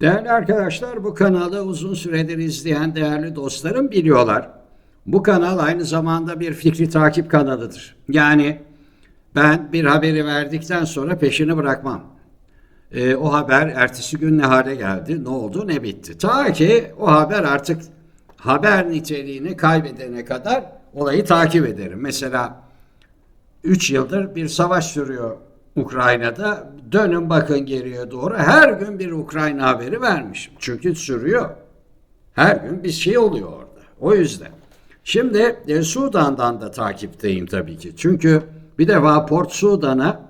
Değerli arkadaşlar bu kanalı uzun süredir izleyen değerli dostlarım biliyorlar. Bu kanal aynı zamanda bir fikri takip kanalıdır. Yani ben bir haberi verdikten sonra peşini bırakmam. Ee, o haber ertesi gün ne hale geldi, ne oldu, ne bitti. Ta ki o haber artık haber niteliğini kaybedene kadar olayı takip ederim. Mesela 3 yıldır bir savaş sürüyor Ukrayna'da. Dönün bakın geriye doğru. Her gün bir Ukrayna haberi vermişim. Çünkü sürüyor. Her gün bir şey oluyor orada. O yüzden. Şimdi e, Sudan'dan da takipteyim tabii ki. Çünkü bir defa Port Sudan'a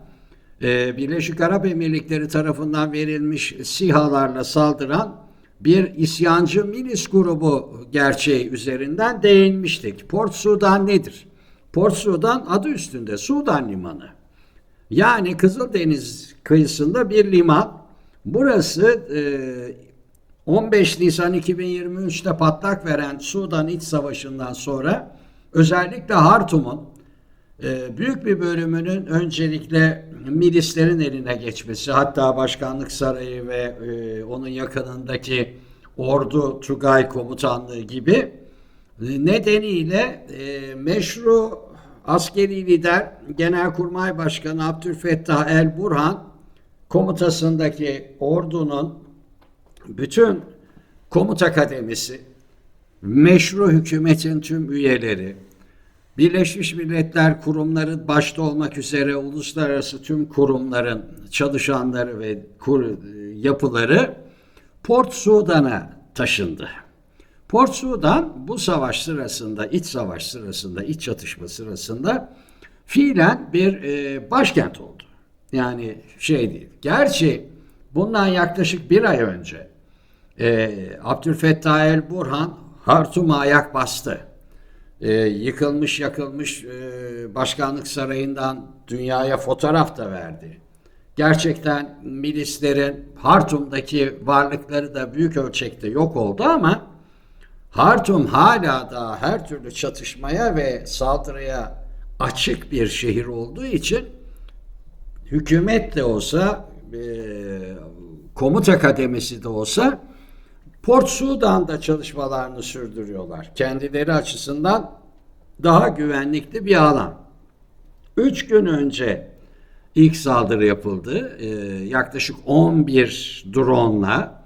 e, Birleşik Arap Emirlikleri tarafından verilmiş SİHA'larla saldıran bir isyancı milis grubu gerçeği üzerinden değinmiştik. Port Sudan nedir? Port Sudan adı üstünde Sudan Limanı. Yani Kızıldeniz kıyısında bir liman. Burası e, 15 Nisan 2023'te patlak veren Sudan İç Savaşı'ndan sonra özellikle Hartum'un e, büyük bir bölümünün öncelikle milislerin eline geçmesi, hatta Başkanlık Sarayı ve e, onun yakınındaki Ordu Tugay Komutanlığı gibi e, nedeniyle e, meşru askeri lider Genelkurmay Başkanı Abdülfettah El Burhan komutasındaki ordunun bütün komuta kademesi, meşru hükümetin tüm üyeleri, Birleşmiş Milletler kurumları başta olmak üzere uluslararası tüm kurumların çalışanları ve kur, yapıları Port Sudan'a taşındı. Port Sudan bu savaş sırasında, iç savaş sırasında, iç çatışma sırasında fiilen bir e, başkent oldu. Yani şey değil. Gerçi bundan yaklaşık bir ay önce e, Abdülfettah El Burhan Hartum'a ayak bastı. E, yıkılmış yakılmış e, başkanlık sarayından dünyaya fotoğraf da verdi. Gerçekten milislerin Hartum'daki varlıkları da büyük ölçekte yok oldu ama Hartum hala da her türlü çatışmaya ve saldırıya açık bir şehir olduğu için hükümet de olsa e, komuta kademesi de olsa Port Sudan'da çalışmalarını sürdürüyorlar. Kendileri açısından daha güvenlikli bir alan. Üç gün önce ilk saldırı yapıldı. Ee, yaklaşık 11 drone'la e,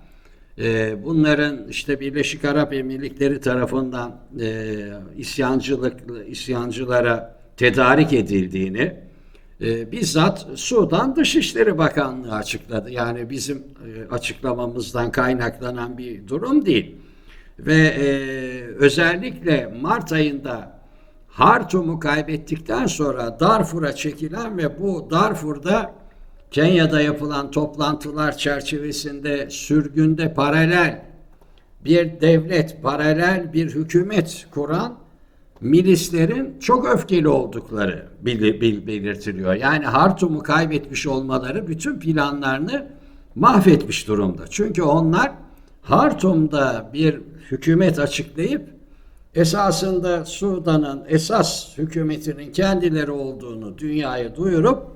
bunların işte Birleşik Arap Emirlikleri tarafından e, isyancılık isyancılara tedarik edildiğini e, bizzat Sudan Dışişleri Bakanlığı açıkladı. Yani bizim e, açıklamamızdan kaynaklanan bir durum değil. Ve özellikle Mart ayında Hartum'u kaybettikten sonra Darfur'a çekilen ve bu Darfur'da Kenya'da yapılan toplantılar çerçevesinde sürgünde paralel bir devlet, paralel bir hükümet kuran milislerin çok öfkeli oldukları bil, bil, belirtiliyor. Yani Hartum'u kaybetmiş olmaları bütün planlarını mahvetmiş durumda. Çünkü onlar Hartum'da bir hükümet açıklayıp esasında Sudan'ın esas hükümetinin kendileri olduğunu dünyaya duyurup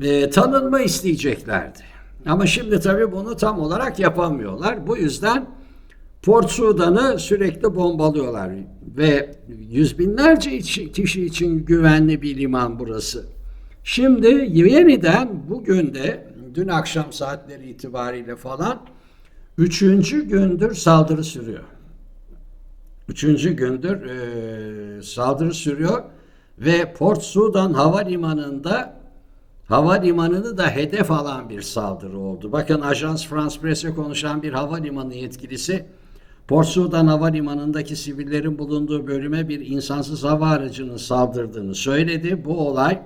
e, tanınma isteyeceklerdi. Ama şimdi tabii bunu tam olarak yapamıyorlar. Bu yüzden Port Sudan'ı sürekli bombalıyorlar ve yüz binlerce kişi için güvenli bir liman burası. Şimdi yeniden bugün de dün akşam saatleri itibariyle falan üçüncü gündür saldırı sürüyor. Üçüncü gündür e, saldırı sürüyor ve Port Sudan Havalimanı'nda havalimanını da hedef alan bir saldırı oldu. Bakın Ajans France Presse konuşan bir havalimanı yetkilisi Port Sudan Havalimanı'ndaki sivillerin bulunduğu bölüme bir insansız hava aracının saldırdığını söyledi. Bu olay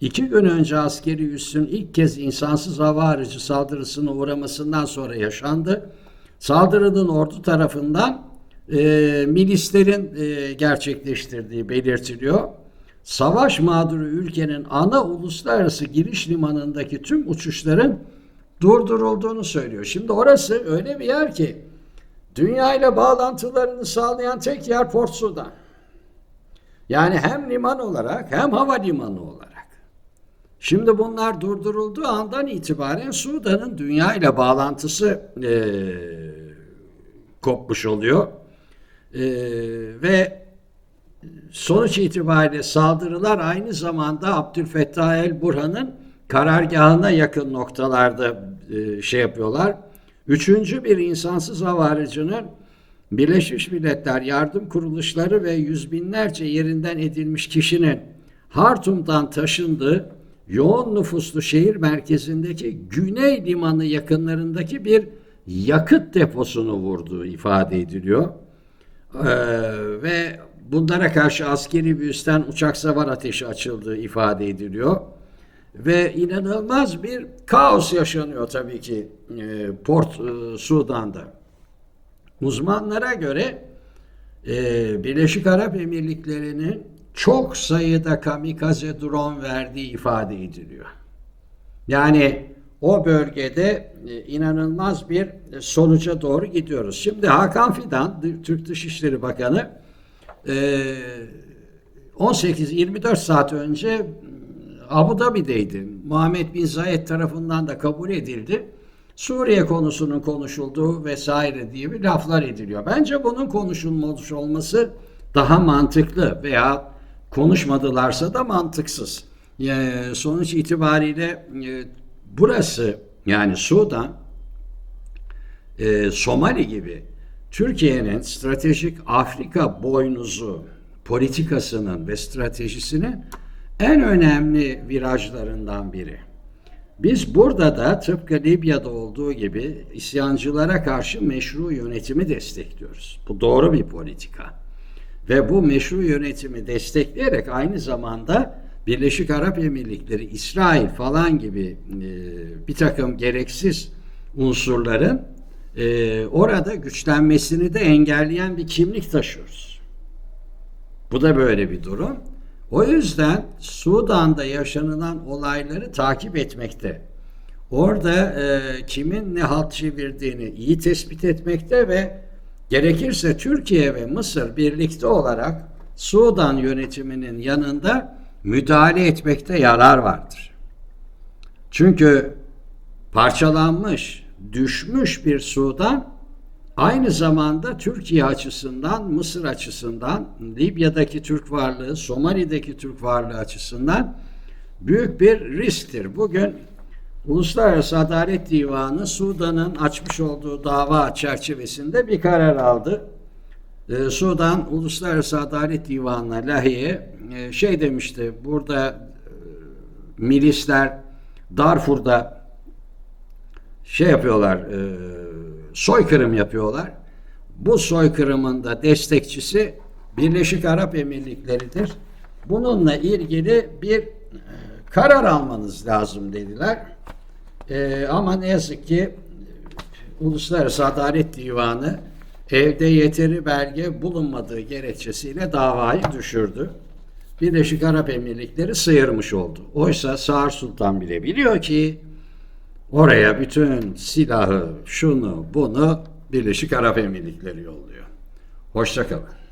iki gün önce askeri üssün ilk kez insansız hava aracı saldırısına uğramasından sonra yaşandı. Saldırının ordu tarafından e, milislerin e, gerçekleştirdiği belirtiliyor. Savaş mağduru ülkenin ana uluslararası giriş limanındaki tüm uçuşların durdurulduğunu söylüyor. Şimdi orası öyle bir yer ki Dünya ile bağlantılarını sağlayan tek yer Port Sudan. Yani hem liman olarak hem hava limanı olarak. Şimdi bunlar durdurulduğu andan itibaren Sudan'ın dünya ile bağlantısı eee, kopmuş oluyor. Eee, ve sonuç itibariyle saldırılar aynı zamanda Abdülfettah el Burhan'ın karargahına yakın noktalarda e, şey yapıyorlar. Üçüncü bir insansız hava aracının Birleşmiş Milletler yardım kuruluşları ve yüz binlerce yerinden edilmiş kişinin Hartum'dan taşındığı yoğun nüfuslu şehir merkezindeki Güney Limanı yakınlarındaki bir yakıt deposunu vurduğu ifade ediliyor. Ee, ve bunlara karşı askeri bir üstten uçak savar ateşi açıldığı ifade ediliyor. Ve inanılmaz bir kaos yaşanıyor tabii ki e, Port e, Sudan'da. Uzmanlara göre e, Birleşik Arap Emirlikleri'nin çok sayıda kamikaze drone verdiği ifade ediliyor. Yani o bölgede e, inanılmaz bir e, sonuca doğru gidiyoruz. Şimdi Hakan Fidan, Türk Dışişleri Bakanı, 18-24 saat önce m, Abu Dhabi'deydi. Muhammed Bin Zayed tarafından da kabul edildi. Suriye konusunun konuşulduğu vesaire diye bir laflar ediliyor. Bence bunun konuşulmuş olması daha mantıklı veya konuşmadılarsa da mantıksız. E, sonuç itibariyle e, burası yani Sudan e, Somali gibi Türkiye'nin stratejik Afrika boynuzu politikasının ve stratejisinin en önemli virajlarından biri. Biz burada da tıpkı Libya'da olduğu gibi isyancılara karşı meşru yönetimi destekliyoruz. Bu doğru bir politika. Ve bu meşru yönetimi destekleyerek aynı zamanda Birleşik Arap Emirlikleri, İsrail falan gibi bir takım gereksiz unsurların e, orada güçlenmesini de engelleyen bir kimlik taşıyoruz. Bu da böyle bir durum. O yüzden Sudan'da yaşanılan olayları takip etmekte. Orada e, kimin ne halt çevirdiğini iyi tespit etmekte ve gerekirse Türkiye ve Mısır birlikte olarak Sudan yönetiminin yanında müdahale etmekte yarar vardır. Çünkü parçalanmış, düşmüş bir Sudan aynı zamanda Türkiye açısından, Mısır açısından, Libya'daki Türk varlığı, Somali'deki Türk varlığı açısından büyük bir risktir. Bugün Uluslararası Adalet Divanı Sudan'ın açmış olduğu dava çerçevesinde bir karar aldı. Ee, Sudan Uluslararası Adalet Divanı'na Lahey'e e, şey demişti, burada e, milisler Darfur'da şey yapıyorlar, e, soykırım yapıyorlar. Bu soykırımın da destekçisi Birleşik Arap Emirlikleri'dir. Bununla ilgili bir e, karar almanız lazım dediler. E, ama ne yazık ki Uluslararası Adalet Divanı evde yeteri belge bulunmadığı gerekçesiyle davayı düşürdü. Birleşik Arap Emirlikleri sıyırmış oldu. Oysa Sağır Sultan bile biliyor ki Oraya bütün silahı, şunu, bunu Birleşik Arap Emirlikleri yolluyor. Hoşçakalın.